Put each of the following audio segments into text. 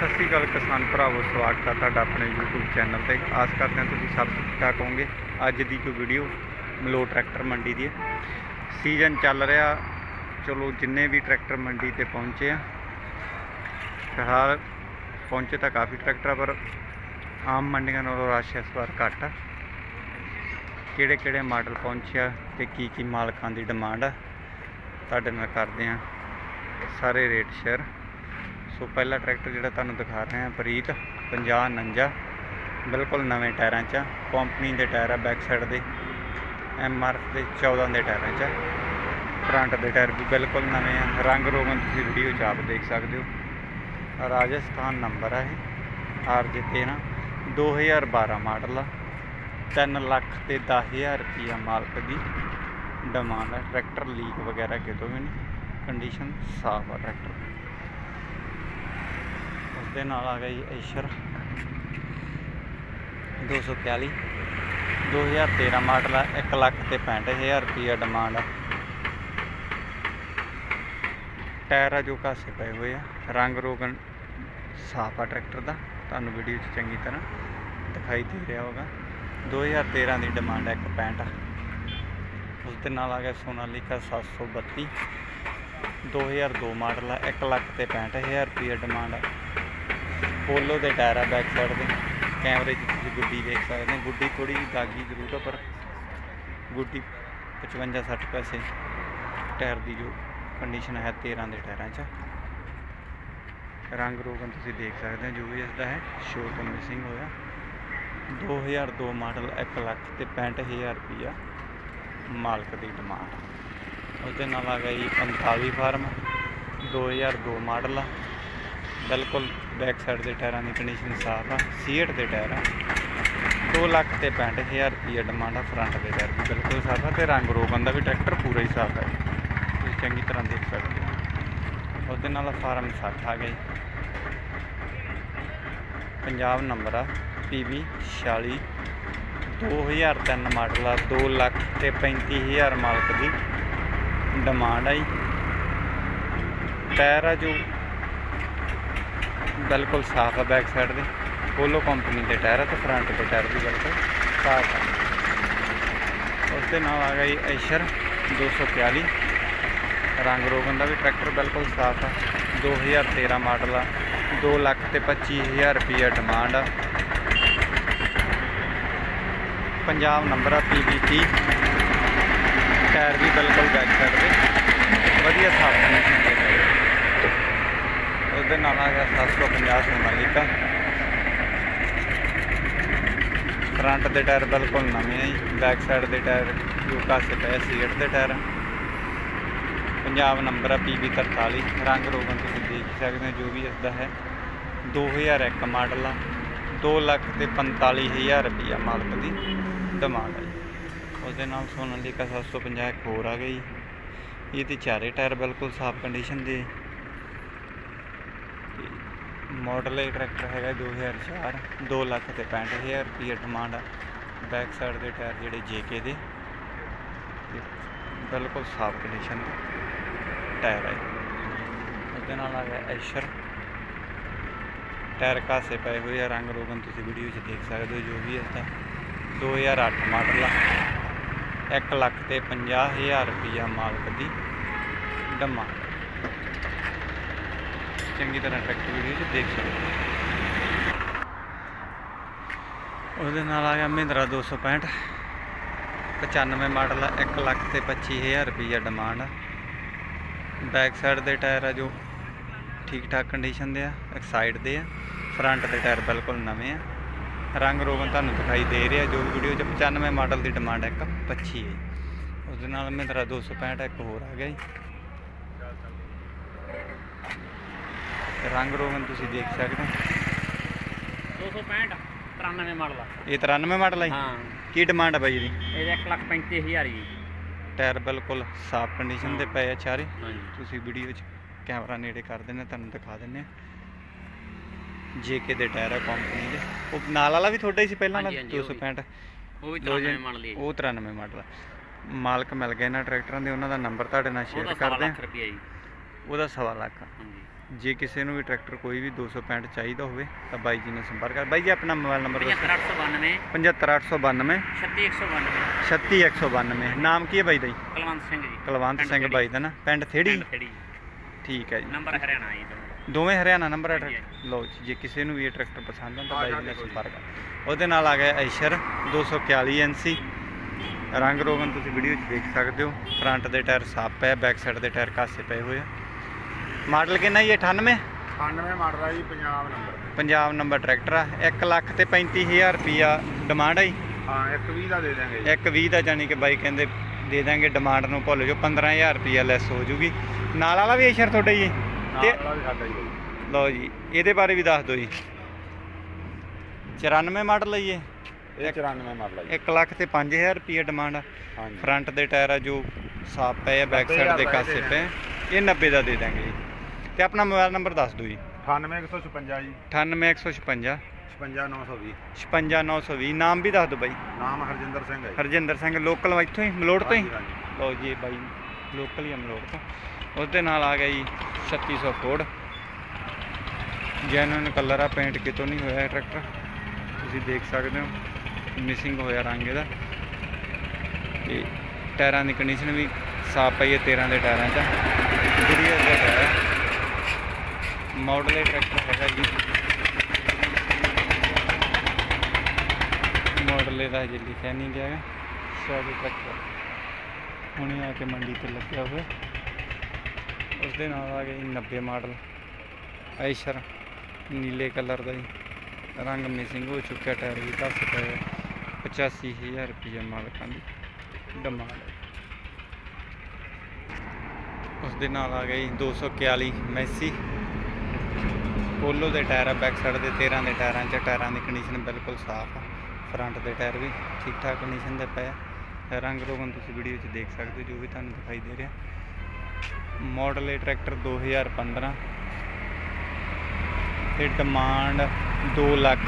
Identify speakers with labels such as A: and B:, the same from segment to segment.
A: ਸਤਿ ਸ਼੍ਰੀ ਅਕਾਲ ਕਿਸਾਨ ਭਰਾਵੋ ਸਵਾਗਤ ਹੈ ਤੁਹਾਡਾ ਆਪਣੇ YouTube ਚੈਨਲ ਤੇ। ਆਸ ਕਰਦੇ ਹਾਂ ਤੁਸੀਂ ਸਭ ਠੀਕ ਠਾਕ ਹੋਵੋਗੇ। ਅੱਜ ਦੀ ਜੋ ਵੀਡੀਓ ਮਲੋ ਟਰੈਕਟਰ ਮੰਡੀ ਦੀ ਹੈ। ਸੀਜ਼ਨ ਚੱਲ ਰਿਹਾ। ਚਲੋ ਜਿੰਨੇ ਵੀ ਟਰੈਕਟਰ ਮੰਡੀ ਤੇ ਪਹੁੰਚੇ ਆ ਫਿਲਹਾਲ ਪਹੁੰਚੇ ਤਾਂ ਕਾਫੀ ਟਰੈਕਟਰ ਆ, ਪਰ ਆਮ ਮੰਡੀਆਂ ਨਾਲੋਂ ਰਸ਼ ਇਸ ਵਾਰ ਘੱਟ ਆ। ਕਿਹੜੇ ਕਿਹੜੇ ਮਾਡਲ ਪਹੁੰਚਿਆ ਤੇ ਕੀ ਕੀ ਮਾਲਕਾਂ ਦੀ ਡਿਮਾਂਡ ਆ ਤੁਹਾਡੇ ਨਾਲ ਕਰਦੇ ਆ ਸਾਰੇ ਰੇਟ ਸ਼ੇਅਰ ਸੋ ਪਹਿਲਾ ਟਰੈਕਟਰ ਜਿਹੜਾ ਤੁਹਾਨੂੰ ਦਿਖਾ ਰਹੇ ਹਾਂ, ਪ੍ਰੀਤ 50 49 ਬਿਲਕੁਲ ਨਵੇਂ ਟਾਇਰਾਂ 'ਚ ਆ। ਕੰਪਨੀ ਦੇ ਟਾਇਰ ਆ ਬੈਕ ਸਾਈਡ ਦੇ ਐਮ ਆਰ ਦੇ 14 ਦੇ ਟਾਇਰਾਂ 'ਚ ਆ। ਫਰੰਟ ਦੇ ਟਾਇਰ ਵੀ ਬਿਲਕੁਲ ਨਵੇਂ ਆ। ਰੰਗ ਰੋਗਨ ਤੁਸੀਂ ਵੀਡੀਓ 'ਚ ਆਪ ਦੇਖ ਸਕਦੇ ਹੋ। ਰਾਜਸਥਾਨ ਨੰਬਰ ਆ ਇਹ ਆਰ ਜੇ 13 2012 ਮਾਡਲ ਆ। 3 ਲੱਖ ਤੇ 10000 ਰੁਪਈਆ ਮਾਲਕ ਦੀ ਡਿਮਾਂਡ ਹੈ ਟਰੈਕਟਰ ਲੀਕ ਵਗੈਰਾ ਕਿਤੋਂ ਵੀ ਨਹੀਂ। ਕੰਡੀਸ਼ਨ ਸਾਫ਼ ਆ ਟਰੈਕਟਰ ਉਸ ਦੇ ਨਾਲ ਆ ਗਿਆ ਜੀ ਐਸ਼ਰ 241 2013 ਮਾਡਲ ਆ 1 ਲੱਖ ਤੇ 65000 ਰੁਪਈਆ ਡਿਮਾਂਡ ਆ। ਟਾਇਰ ਆ ਜੋ ਕਾਸੇ ਪਏ ਹੋਏ ਆ, ਰੰਗ ਰੋਗਨ ਸਾਫ਼ ਆ ਟਰੈਕਟਰ ਦਾ। ਤੁਹਾਨੂੰ ਵੀਡੀਓ 'ਚ ਚੰਗੀ ਤਰ੍ਹਾਂ ਦਿਖਾਈ ਦੇ ਰਿਹਾ ਹੋਗਾ। 2013 ਦੀ ਡਿਮਾਂਡ ਹੈ 165 ਉਸ ਦੇ ਨਾਲ ਆ ਗਿਆ ਸੋਨਾਲੀਕਾ 732 2002 ਮਾਡਲ ਹੈ 1 ਲੱਖ ਤੇ 65000 ਰੁਪਏ ਡਿਮਾਂਡ ਹੈ ਪੋਲੋ ਦੇ ਟਾਇਰ ਆ ਬੈਕ ਸਾਈਡ ਦੇ। ਕੈਮਰੇ 'ਚ ਤੁਸੀਂ ਗੁੱਡੀ ਵੇਖ ਸਕਦੇ ਹੋ। ਗੁੱਡੀ ਥੋੜੀ ਜਿਹੀ ਦਾਗੀ ਜ਼ਰੂਰ ਆ, ਪਰ ਗੁੱਡੀ 55 60 ਪੈਸੇ ਟਾਇਰ ਦੀ ਜੋ ਕੰਡੀਸ਼ਨ ਹੈ 13 ਦੇ ਟਾਇਰਾਂ 'ਚ। ਰੰਗ ਰੋਗਨ ਤੁਸੀਂ ਦੇਖ ਸਕਦੇ ਹੋ, ਜੋ ਵੀ ਇਸ ਦਾ ਹੈ ਸ਼ੋ ਤੋਂ ਮਿਸਿੰਗ ਹੋਇਆ। 2002 ਮਾਡਲ 1 ਲੱਖ ਤੇ 65000 ਰੁਪਈਆ ਮਾਲਕ ਦੀ ਡਿਮਾਂਡ ਉਹਦੇ ਨਾਲ ਆ ਗਿਆ ਜੀ 45 ਫਾਰਮ 2002 ਮਾਡਲ ਆ। ਬਿਲਕੁਲ ਬੈਕ ਸਾਈਡ ਦੇ ਟਾਇਰਾਂ ਦੀ ਕੰਡੀਸ਼ਨ ਸਾਫ਼ ਆ, ਸੀਟ ਦੇ ਟਾਇਰ ਆ। 2 ਲੱਖ ਤੇ 65000 ਰੁਪਈਆ ਡਿਮਾਂਡ ਆ ਫਰੰਟ ਦੇ ਟਾਇਰ ਵੀ ਬਿਲਕੁਲ ਸਾਫ਼ ਆ ਤੇ ਰੰਗ ਰੋਗਨ ਦਾ ਵੀ ਟਰੈਕਟਰ ਪੂਰਾ ਹੀ ਸਾਫ਼ ਹੈ ਤੁਸੀਂ ਚੰਗੀ ਤਰ੍ਹਾਂ ਦੇਖ ਸਕਦੇ ਹੋ। ਉਸ ਨਾਲ ਫਾਰਮ 60 ਆ ਗਿਆ ਪੰਜਾਬ ਨੰਬਰ ਆ PB 46 2003 ਮਾਡਲ ਆ 2 ਲੱਖ ਤੇ 35000 ਮਾਲਕ ਦੀ ਡਿਮਾਂਡ ਆ ਜੀ। ਟਾਇਰ ਆ ਜੋ ਬਿਲਕੁਲ ਸਾਫ਼ ਆ ਬੈਕ ਸਾਈਡ ਦੇ। ਪੋਲੋ ਕੰਪਨੀ ਦੇ ਟਾਇਰ ਆ ਤੇ ਫਰੰਟ ਦੇ ਟਾਇਰ ਵੀ ਬਿਲਕੁਲ ਸਾਫ਼ ਆ। ਉਸ ਦੇ ਨਾਲ ਆ ਗਿਆ ਜੀ ਐਸ਼ਰ 241 ਰੰਗ ਰੋਗਨ ਦਾ ਵੀ ਟਰੈਕਟਰ ਬਿਲਕੁਲ ਸਾਫ਼ ਆ। 2013 ਮਾਡਲ ਆ। 2 ਲੱਖ ਤੇ 25000 ਰੁਪਈਆ ਡਿਮਾਂਡ ਆ। ਪੰਜਾਬ ਨੰਬਰ ਆ PB30 ਟਾਇਰ ਵੀ ਬਿਲਕੁਲ ਬੈਕ ਸਾਈਡ ਦੇ। ਵਧੀਆ ਸਾਫ਼ ਕੰਡੀਸ਼ਨ ਦੇ ਟਾਇਰ ਉਹਦੇ ਨਾਲ ਆ ਗਿਆ 750 ਸੋਨਾਲੀਕਾ ਫਰੰਟ ਦੇ ਟਾਇਰ ਬਿਲਕੁਲ ਨਵੇਂ ਆ ਜੀ ਬੈਕ ਸਾਈਡ ਦੇ ਟਾਇਰ ਜੋ ਕਾਸੇ ਪਏ ਸੀਟ ਦੇ ਟਾਇਰ। ਪੰਜਾਬ ਨੰਬਰ ਆ PB43 ਰੰਗ ਰੋਗਨ ਤੁਸੀਂ ਦੇਖ ਸਕਦੇ ਹੋ, ਜੋ ਵੀ ਇਸਦਾ ਹੈ। 2001 ਮਾਡਲ ਆ 2 ਲੱਖ ਤੇ 45000 ਰੁਪਈਆ ਮਾਲਕ ਦੀ ਡਿਮਾਂਡ ਹੈ ਉਸ ਦੇ ਨਾਲ ਸੋਨਾਲੀਕਾ 750 ਇੱਕ ਹੋਰ ਆ ਗਈ। ਇਹਦੇ ਚਾਰੇ ਟਾਇਰ ਬਿਲਕੁਲ ਸਾਫ਼ ਕੰਡੀਸ਼ਨ ਦੇ। ਮਾਡਲ ਇਹ ਟਰੈਕਟਰ ਹੈਗਾ 2004 2 ਲੱਖ ਤੇ 65000 ਰੁਪਈਆ ਡਿਮਾਂਡ ਆ। ਬੈਕ ਸਾਈਡ ਦੇ ਟਾਇਰ ਜਿਹੜੇ JK ਦੇ। ਬਿਲਕੁਲ ਸਾਫ਼ ਕੰਡੀਸ਼ਨ ਦੇ ਟਾਇਰ ਹੈ ਉਹਦੇ ਨਾਲ ਆ ਗਿਆ ਐਸ਼ਰ ਟਾਇਰ ਕਾਸੇ ਪਏ ਹੋਏ ਆ। ਰੰਗ ਰੋਗਨ ਤੁਸੀਂ ਵੀਡੀਓ 'ਚ ਦੇਖ ਸਕਦੇ ਹੋ ਜੋ ਵੀ ਇਸਦਾ। 2008 ਮਾਡਲ ਆ। 1 ਲੱਖ ਤੇ 50000 ਰੁਪਈਆ ਮਾਲਕ ਦੀ ਡਿਮਾਂਡ ਚੰਗੀ ਤਰ੍ਹਾਂ ਟਰੈਕਟਰ ਵੀਡੀਓ 'ਚ ਦੇਖ ਸਕਦੇ ਉਹਦੇ ਨਾਲ ਆ ਗਿਆ ਮਹਿੰਦਰਾ 265 95 ਮਾਡਲ ਆ 1 ਲੱਖ ਤੇ 25000 ਰੁਪਈਆ ਡਿਮਾਂਡ ਆ। ਬੈਕ ਸਾਈਡ ਦੇ ਟਾਇਰ ਆ ਜੋ ਠੀਕ ਠਾਕ ਕੰਡੀਸ਼ਨ ਦੇ ਆ, ਇੱਕ ਸਾਈਡ ਦੇ ਆ। ਫਰੰਟ ਦੇ ਟਾਇਰ ਬਿਲਕੁਲ ਨਵੇਂ ਆ। ਰੰਗ ਰੋਗਨ ਤੁਹਾਨੂੰ ਦਿਖਾਈ ਦੇ ਰਿਹਾ, ਜੋ ਵੀਡੀਓ 'ਚ 95 ਮਾਡਲ ਦੀ ਡਿਮਾਂਡ ਇੱਕ 25 ਹੈ ਉਸ ਦੇ ਨਾਲ ਮਹਿੰਦਰਾ 265 ਇੱਕ ਹੋਰ ਆ ਗਿਆ ਜੀ। ਰੰਗ ਰੋਗਨ ਤੁਸੀਂ ਦੇਖ ਸਕਦੇ ਹੋ।
B: 265 93 ਮਾਡਲ ਆ।
A: ਇਹ 93 ਮਾਡਲ ਹੈ?
B: ਹਾਂ।
A: ਕੀ ਡਿਮਾਂਡ ਹੈ ਬਾਈ ਜੀ
B: ਇਹਦੇ 1 ਲੱਖ 35000 ਜੀ।
A: ਟਾਇਰ ਬਿਲਕੁਲ ਸਾਫ਼ ਕੰਡੀਸ਼ਨ ਦੇ ਪਏ ਆ ਚਾਰੇ।
B: ਹਾਂਜੀ।
A: ਤੁਸੀਂ ਵੀਡੀਓ 'ਚ ਕੈਮਰਾ ਨੇੜੇ ਕਰ ਦਿੰਦੇ ਤੁਹਾਨੂੰ ਦਿਖਾ ਦਿੰਦੇ ਆ। ਜੇਕੇ ਦੇ ਟਾਇਰ ਆ ਕੰਪਨੀ ਦੇ। ਉਹ ਨਾਲ ਵਾਲਾ ਵੀ ਤੁਹਾਡਾ ਹੀ ਸੀ ਪਹਿਲਾਂ ਵਾਲਾ?
B: ਹਾਂਜੀ, ਹਾਂਜੀ, ਉਹ ਵੀ।
A: 265
B: ਉਹ ਵੀ
A: ਲਓ ਜੀ,
B: 93 ਮਾਡਲ ਹੈ।
A: ਉਹ 93 ਮਾਡਲ ਆ। ਮਾਲਕ ਮਿਲ ਗਏ ਇਹਨਾਂ ਟਰੈਕਟਰਾਂ ਦੇ ਉਹਨਾਂ ਦਾ ਨੰਬਰ ਤੁਹਾਡੇ ਨਾਲ
B: ਉਹਦਾ
A: ਸ਼ੇਅਰ ਕਰਦੇ ਆ।
B: ਲੱਖ ਰੁਪਈਆ ਜੀ।
A: ਉਹਦਾ ਸਵਾ ਲੱਖ। ਆ।
B: ਹਾਂਜੀ।
A: ਜੇ ਕਿਸੇ ਨੂੰ ਵੀ ਟਰੈਕਟਰ ਕੋਈ ਵੀ 265 ਚਾਹੀਦਾ ਹੋਵੇ ਤਾਂ ਬਾਈ ਜੀ ਨਾਲ ਸੰਪਰਕ ਕਰ। ਬਾਈ ਜੀ ਆਪਣਾ ਮੋਬਾਈਲ ਨੰਬਰ ਦੱਸੋ।
B: 75892
A: 75892
B: 36192
A: 36192 ਨਾਮ ਕੀ ਹੈ ਬਾਈ ਦਾ ਜੀ?
B: ਕਲਵੰਤ ਸਿੰਘ ਜੀ।
A: ਕੁਲਵੰਤ ਸਿੰਘ। ਬਾਈ ਦਾ ਨਾ? ਪਿੰਡ ਥੇੜੀ ਠੀਕ ਹੈ ਜੀ।
B: ਨੰਬਰ ਹਰਿਆਣਾ ਜੀ।
A: ਦੋਵੇਂ ਹਰਿਆਣਾ ਨੰਬਰ ਹੈ ਲਓ ਜੀ ਜੇ ਕਿਸੇ ਨੂੰ ਵੀ ਇਹ ਟਰੈਕਟਰ ਪਸੰਦ ਆ ਤਾਂ ਬਾਈ ਜੀ ਨਾਲ ਸੰਪਰਕ ਕਰ। ਉਹਦੇ ਨਾਲ ਆ ਗਿਆ ਐਸ਼ਰ 241 ਐਨਸੀ ਰੰਗ ਰੋਗਨ ਤੁਸੀਂ ਵੀਡੀਓ 'ਚ ਦੇਖ ਸਕਦੇ ਹੋ। ਫਰੰਟ ਦੇ ਟਾਇਰ ਸਾਫ਼ ਪਏ ਬੈਕ ਸਾਈਡ ਦੇ ਟਾਇਰ ਕਾਸੇ ਪਏ ਹੋਏ ਆ। ਮਾਡਲ ਕਿੰਨਾ ਜੀ 98
C: 98 ਮਾਡਲ ਆ ਜੀ Punjab number
A: Punjab number tractor ਆ 1 ਲੱਖ ਤੇ 35000 ਰੁਪਿਆ ਡਿਮਾਂਡ ਆ ਜੀ?
C: ਹਾਂ 120 ਦਾ ਦੇ ਦਾਂਗੇ ਜੀ।
A: ਇੱਕ 20 ਦਾ ਜਾਨੀ ਕਿ ਬਾਈ ਕਹਿੰਦੇ ਦੇ ਦਾਂਗੇ ਡਿਮਾਂਡ ਨੂੰ ਭੁੱਲ ਜਾਓ 15000 ਰੁਪਿਆ ਲੈਸ ਹੋ ਜੂਗੀ। ਨਾਲ ਵਾਲਾ ਵੀ ਐਸ਼ਰ ਤੁਹਾਡਾ ਜੀ? ਤੇ
C: ਨਾਲ ਵਾਲਾ ਵੀ ਸਾਡਾ ਹੀ ਹੈ ਜੀ।
A: ਲਓ ਜੀ ਇਹਦੇ ਬਾਰੇ ਵੀ ਦੱਸ ਦਿਓ ਜੀ। 94 ਮਾਡਲ ਹੈ ਜੀ ਇਹ?
C: ਇਹ 94 ਮਾਡਲ ਆ ਜੀ।
A: 1 ਲੱਖ ਤੇ 5000 ਰੁਪਏ ਡਿਮਾਂਡ ਆ। ਫਰੰਟ ਦੇ ਟਾਇਰ ਆ ਜੋ ਸਾਫ਼ ਪਏ ਆ ਬੈਕ ਸਾਈਡ ਦੇ
C: 90,000
A: ਕਾਸੇ ਪਏ। ਇਹ 90 ਦਾ ਦੇ ਦਾਂਗੇ ਤੇ ਆਪਣਾ ਮੋਬਾਈਲ ਨੰਬਰ ਦੱਸ ਦਿਓ ਜੀ।
C: 98156 ਜੀ।
A: 98156
C: 56920
A: 56920 ਨਾਮ ਵੀ ਦੱਸ ਦਿਓ ਬਾਈ।
C: ਨਾਮ ਹਰਜਿੰਦਰ ਸਿੰਘ ਹੈ।
A: ਹਰਜਿੰਦਰ ਸਿੰਘ ਲੋਕਲ ਇੱਥੋਂ ਹੀ ਮਲੋੜ ਤੋਂ ਹੀ। ਲਓ ਜੀ ਬਾਈ ਲੋਕਲ ਹੀ ਮਲੋੜ ਤੋਂ। ਉਹਦੇ ਨਾਲ ਆ ਗਿਆ ਜੀ 3600 ਫੋਰਡ। ਜੈਨੂਇਨ ਕਲਰ ਆ ਪੇਂਟ ਕਿਤੋਂ ਨਹੀਂ ਹੋਇਆ ਟਰੈਕਟਰ ਤੁਸੀਂ ਦੇਖ ਸਕਦੇ ਹੋ ਮਿਸਿੰਗ ਹੋਇਆ ਰੰਗ ਇਹਦਾ। ਤੇ ਟਾਇਰਾਂ ਦੀ ਕੰਡੀਸ਼ਨ ਵੀ ਸਾਫ਼ ਪਈ ਹੈ 13 ਦੇ ਟਾਇਰਾਂ 'ਚ। ਹੈ ਮਾਡਲ ਇਹ ਟਰੈਕਟਰ ਹੈਗਾ ਜੀ। ਮਾਡਲ ਇਹਦਾ ਹਜੇ ਲਿਖਿਆ ਨਹੀਂ ਗਿਆ। ਹੈ ਸ਼ਾਇਦ ਟਰੈਕਟਰ ਹੁਣੇ ਆ ਕੇ ਮੰਡੀ ਤੇ ਲੱਗਿਆ ਹੋਇਆ ਉਸ ਦੇ ਨਾਲ ਆ ਗਿਆ ਜੀ 90 ਮਾਡਲ। ਆਇਸ਼ਰ, ਨੀਲੇ ਕਲਰ ਦਾ ਜੀ। ਰੰਗ ਮਿਸਿੰਗ ਹੋ ਚੁੱਕਿਆ, ਟਾਇਰ ਵੀ ਦੱਸ ਪਏ 85000 ਰੁਪਏ ਮਾਲਕਾਂ ਦੀ ਡਿਮਾਂਡ ਹੈ ਉਸ ਦੇ ਨਾਲ ਆ ਗਿਆ ਜੀ 241 ਮੈਸੀ। ਪੋਲੋ ਦੇ ਟਾਇਰ ਆ ਬੈਕ ਸਾਈਡ ਦੇ 13 ਦੇ ਟਾਇਰਾਂ 'ਚ, ਟਾਇਰਾਂ ਦੀ ਕੰਡੀਸ਼ਨ ਬਿਲਕੁਲ ਸਾਫ਼ ਆ। ਫਰੰਟ ਦੇ ਟਾਇਰ ਵੀ ਠੀਕ ਠਾਕ ਕੰਡੀਸ਼ਨ ਦੇ ਪਏ ਰੰਗ ਰੋਗਨ ਤੁਸੀਂ ਵੀਡੀਓ 'ਚ ਦੇਖ ਸਕਦੇ ਹੋ, ਜੋ ਵੀ ਤੁਹਾਨੂੰ ਦਿਖਾਈ ਦੇ ਰਿਹਾ। ਮਾਡਲ ਇਹ ਟਰੈਕਟਰ 2015 ਤੇ ਡਿਮਾਂਡ 2 ਲੱਖ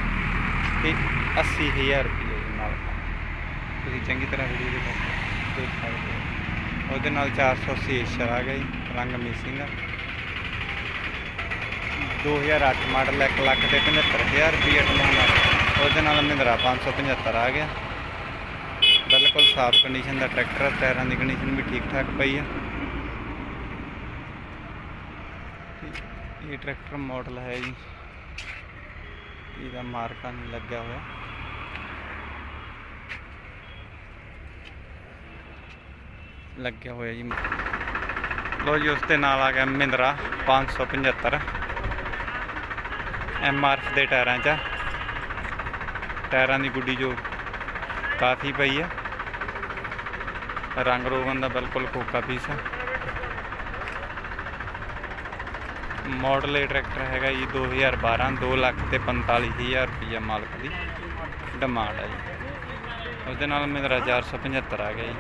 A: ਤੇ 80000 ਰੁਪਏ ਦੇ ਨਾਲ। ਤੁਸੀਂ ਚੰਗੀ ਤਰ੍ਹਾਂ ਵੀਡੀਓ ਦੇ ਵਿੱਚ ਦੇਖ ਸਕਦੇ ਹੋ। ਉਹਦੇ ਨਾਲ 480 ਏਸ਼ਰ ਆ ਗਿਆ ਜੀ, ਰੰਗ ਮਿਸਿੰਗ ਆ। 2008 ਮਾਡਲ 1 ਲੱਖ ਤੇ 75000 ਰੁਪਏ ਡਿਮਾਂਡ ਆ ਉਹਦੇ ਨਾਲ ਮਹਿੰਦਰਾ 575 ਆ ਗਿਆ। ਬਿਲਕੁਲ ਸਾਫ਼ ਕੰਡੀਸ਼ਨ ਦਾ ਟਰੈਕਟਰ ਟਾਇਰਾਂ ਦੀ ਕੰਡੀਸ਼ਨ ਵੀ ਠੀਕ ਠਾਕ ਪਈ ਆ। ਇਹ ਟਰੈਕਟਰ ਮਾਡਲ ਹੈ ਜੀ। ਇਹਦਾ ਮਾਰਕਾ ਨਹੀਂ ਲੱਗਿਆ ਹੋਇਆ। ਲੱਗਿਆ ਹੋਇਆ ਜੀ। ਲੋ ਜੀ, ਉਸ ਦੇ ਨਾਲ ਆ ਗਿਆ ਮਹਿੰਦਰਾ 575 ਐਮ ਆਰ ਐਫ ਦੇ ਟਾਇਰਾਂ 'ਚ ਟਾਇਰਾਂ ਦੀ ਗੁੱਡੀ ਜੋ ਕਾਫੀ ਪਈ ਆ। ਰੰਗ ਰੋਗਨ ਦਾ ਬਿਲਕੁਲ ਕੋਕਾ ਪੀਸ ਆ। ਮਾਡਲ ਇਹ ਟਰੈਕਟਰ ਹੈਗਾ ਜੀ 2012 2 ਲੱਖ ਤੇ 45000 ਰੁਪਈਆ ਮਾਲਕ ਦੀ ਡਿਮਾਂਡ ਹੈ ਜੀ। ਉਹਦੇ ਨਾਲ ਮੇਰਾ 475 ਆ ਗਿਆ ਜੀ।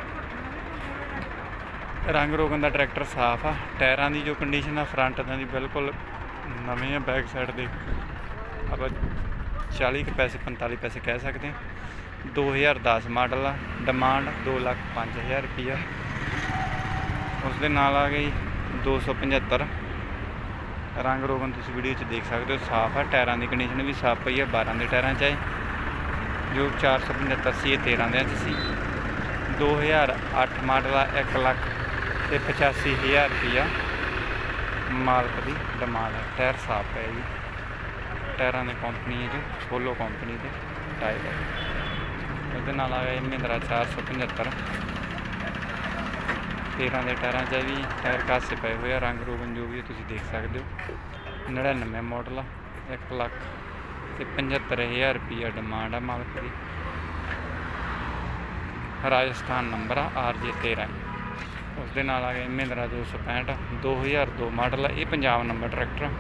A: ਰੰਗ ਰੋਗਨ ਦਾ ਟਰੈਕਟਰ ਸਾਫ਼ ਆ। ਟਾਇਰਾਂ ਦੀ ਜੋ ਕੰਡੀਸ਼ਨ ਆ ਫਰੰਟ ਦੀ ਬਿਲਕੁਲ ਨਵੇਂ ਆ ਬੈਕ ਸਾਈਡ ਦੇ। ਆਪਾਂ 40 ਕੁ ਪੈਸੇ 45 ਪੈਸੇ ਕਹਿ ਸਕਦੇ ਹਾਂ। 2010 ਮਾਡਲ ਆ ਡਿਮਾਂਡ 2 ਲੱਖ 5000 ਰੁਪਈਆ। ਉਸ ਦੇ ਨਾਲ ਆ ਗਈ 275 ਰੰਗ ਰੋਗਨ ਤੁਸੀਂ ਵੀਡੀਓ 'ਚ ਦੇਖ ਸਕਦੇ ਹੋ, ਸਾਫ਼ ਆ, ਟਾਇਰਾਂ ਦੀ ਕੰਡੀਸ਼ਨ ਵੀ ਸਾਫ਼ ਪਈ ਆ 12 ਦੇ ਟਾਇਰਾਂ 'ਚ ਆਏ। ਜੋ 475 ਸੀ ਇਹ 13 ਦੇ 'ਚ ਸੀ। 2008 ਮਾਡਲ ਆ 1 ਲੱਖ ਤੇ 85000 ਰੁਪਈਆ। ਮਾਲਕ ਦੀ ਡਿਮਾਂਡ ਹੈ ਟਾਇਰ ਸਾਫ਼ ਹੈ ਜੀ। ਟਾਇਰਾਂ ਦੀ ਕੰਪਨੀ ਹੈ ਜੀ ਸੋਲੋ ਕੰਪਨੀ ਦੇ ਟਾਇਰ ਹੈ ਉਹਦੇ ਨਾਲ ਆ ਗਿਆ ਜੀ ਮਹਿੰਦਰਾ 475 13 ਦੇ ਟਾਇਰਾਂ 'ਚ ਵੀ ਟਾਇਰ ਕਾਸੇ ਪਏ ਹੋਏ ਆ, ਰੰਗ ਰੋਗਨ ਜੋ ਵੀ ਤੁਸੀਂ ਦੇਖ ਸਕਦੇ ਹੋ। 99 ਮਾਡਲ ਆ 1 ਲੱਖ ਤੇ 75000 ਰੁਪਈਆ ਡਿਮਾਂਡ ਆ ਮਾਲਕ ਦੀ। ਰਾਜਸਥਾਨ ਨੰਬਰ ਆ ਆਰਜੇ 13 ਉਸ ਦੇ ਨਾਲ ਆ ਗਿਆ ਮਹਿੰਦਰਾ 265 2002 ਮਾਡਲ ਆ, ਇਹ ਪੰਜਾਬ ਨੰਬਰ ਟਰੈਕਟਰ ਆ।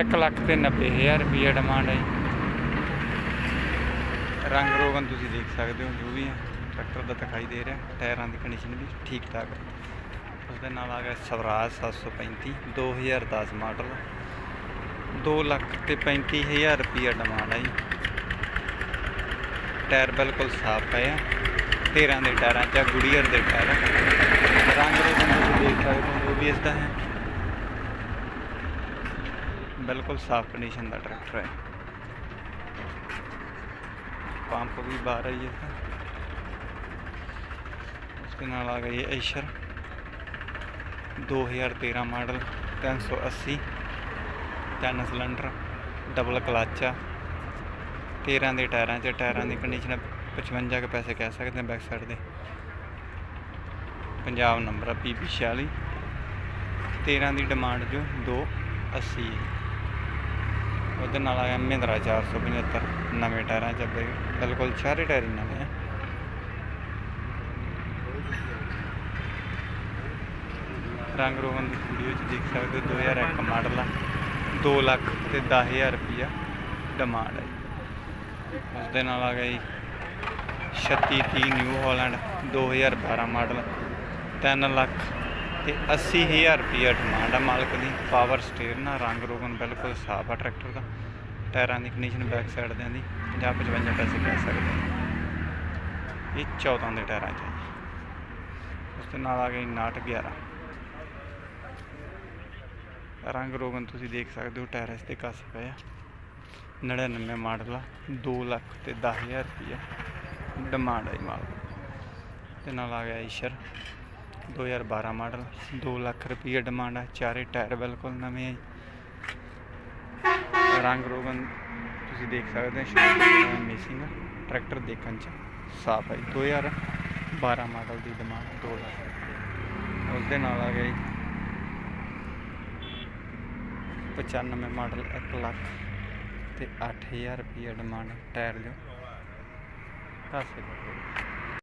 A: ਇੱਕ ਲੱਖ ਤੇ 90000 ਰੁਪਈਆ ਡਿਮਾਂਡ ਹੈ ਜੀ। ਰੰਗ ਰੋਗਨ ਤੁਸੀਂ ਦੇਖ ਸਕਦੇ ਹੋ, ਜੋ ਵੀ ਹੈ ਟਰੈਕਟਰ ਦਾ ਦਿਖਾਈ ਦੇ ਰਿਹਾ, ਟਾਇਰਾਂ ਦੀ ਕੰਡੀਸ਼ਨ ਵੀ ਠੀਕ ਠਾਕ ਹੈ। ਉਸ ਦੇ ਨਾਲ ਆ ਗਿਆ ਸਵਰਾਜ 735 2010 ਮਾਡਲ 2 ਲੱਖ ਤੇ 35000 ਰੁਪਈਆ ਡਿਮਾਂਡ ਹੈ ਜੀ। ਟਾਇਰ ਬਿਲਕੁਲ ਸਾਫ਼ ਪਏ ਆ 13 ਦੇ ਟਾਇਰਾਂ 'ਚ ਗੁੜੀਅਰ ਦੇ ਟਾਇਰ। ਰੰਗ ਰੋਗਨ ਤੁਸੀਂ ਦੇਖ ਸਕਦੇ ਹੋ, ਜੋ ਵੀ ਇਸ ਦਾ ਹੈ। ਬਿਲਕੁਲ ਸਾਫ਼ ਕੰਡੀਸ਼ਨ ਦਾ ਟਰੈਕਟਰ ਹੈ। ਪੰਪ ਵੀ ਬਾਹਰ ਹੈ ਜੀ ਇਸਦਾ ਉਸ ਦੇ ਨਾਲ ਆ ਗਈ ਐਸ਼ਰ 2013 ਮਾਡਲ 380 ਤਿੰਨ ਸਿਲੰਡਰ ਡਬਲ ਕਲੱਚ ਆ। 13 ਦੇ ਟਾਇਰਾਂ 'ਚ, ਟਾਇਰਾਂ ਦੀ ਕੰਡੀਸ਼ਨ 55 ਕੁ ਪੈਸੇ ਕਹਿ ਸਕਦੇ ਹਾਂ ਬੈਕ ਸਾਈਡ ਦੇ। ਪੰਜਾਬ ਨੰਬਰ ਆ ਪੀਪੀ 46 13 ਦੀ ਡਿਮਾਂਡ ਜੋ 280 ਹੈ। ਉਹਦੇ ਨਾਲ ਆਇਆ ਮਹਿੰਦਰਾ 475 ਨਵੇਂ ਟਾਇਰਾਂ 'ਚ ਬਿਲਕੁਲ ਸਾਰੇ ਟਾਇਰ ਹੀ ਨਵੇਂ ਆ। ਰੰਗ ਰੋਗਨ ਦੀ ਵੀਡੀਓ 'ਚ ਦੇਖ ਸਕਦੇ ਹੋ 2001 ਮਾਡਲ ਆ 2 ਲੱਖ ਤੇ 10000 ਰੁਪਈਆ ਡਿਮਾਂਡ ਹੈ ਉਸ ਦੇ ਨਾਲ ਆ ਗਿਆ ਜੀ 3630 ਨਿਊ ਹਾਲੈਂਡ 2012 ਮਾਡਲ 3 ਲੱਖ ਤੇ 80000 ਰੁਪਈਆ ਡਿਮਾਂਡ ਆ ਮਾਲਕ ਦੀ ਪਾਵਰ ਸਟੇਅਰ ਨਾਲ ਰੰਗ ਰੋਗਨ ਬਿਲਕੁਲ ਸਾਫ਼ ਆ ਟਰੈਕਟਰ ਦਾ। ਟਾਇਰਾਂ ਦੀ ਕੰਡੀਸ਼ਨ ਬੈਕ ਸਾਈਡ ਦੇ ਦੀ 50 55 ਪੈਸੇ ਕਹਿ ਸਕਦੇ ਇਹ 14 ਦੇ ਟਾਇਰਾਂ 'ਚ ਹੈ ਜੀ। ਉਸ ਦੇ ਨਾਲ ਆ ਗਈ 911 ਰੰਗ ਰੋਗਨ ਤੁਸੀਂ ਦੇਖ ਸਕਦੇ ਹੋ, ਟਾਇਰ ਇਸ ਤੇ ਕੱਸ ਪਏ ਆ। 99 ਮਾਡਲ ਆ 2 ਲੱਖ ਤੇ 10000 ਰੁਪਈਆ ਡਿਮਾਂਡ ਹੈ ਮਾਲ ਤੇ ਨਾਲ ਆ ਗਿਆ ਈਸ਼ਰ। 2012 ਮਾਡਲ 2 ਲੱਖ ਰੁਪਈਆ ਡਿਮਾਂਡ ਆ, ਚਾਰੇ ਟਾਇਰ ਬਿਲਕੁਲ ਨਵੇਂ ਆ ਰੰਗ ਰੋਗਨ ਤੁਸੀਂ ਦੇਖ ਸਕਦੇ ਹੋ ਮਿਸਿੰਗ ਟਰੈਕਟਰ ਦੇਖਣ ਚ ਸਾਫ਼ ਹੈ ਜੀ। 2012 ਮਾਡਲ ਦੀ ਡਿਮਾਂਡ 2 ਲੱਖ ਰੁਪਈਆ। ਉਸ ਦੇ ਨਾਲ ਆ ਗਿਆ ਜੀ 95 ਮਾਡਲ 1 ਲੱਖ ਤੇ 8000 ਰੁਪਏ ਡਿਮਾਂਡ ਟਾਇਰ ਜੋ ਕਾਸੇ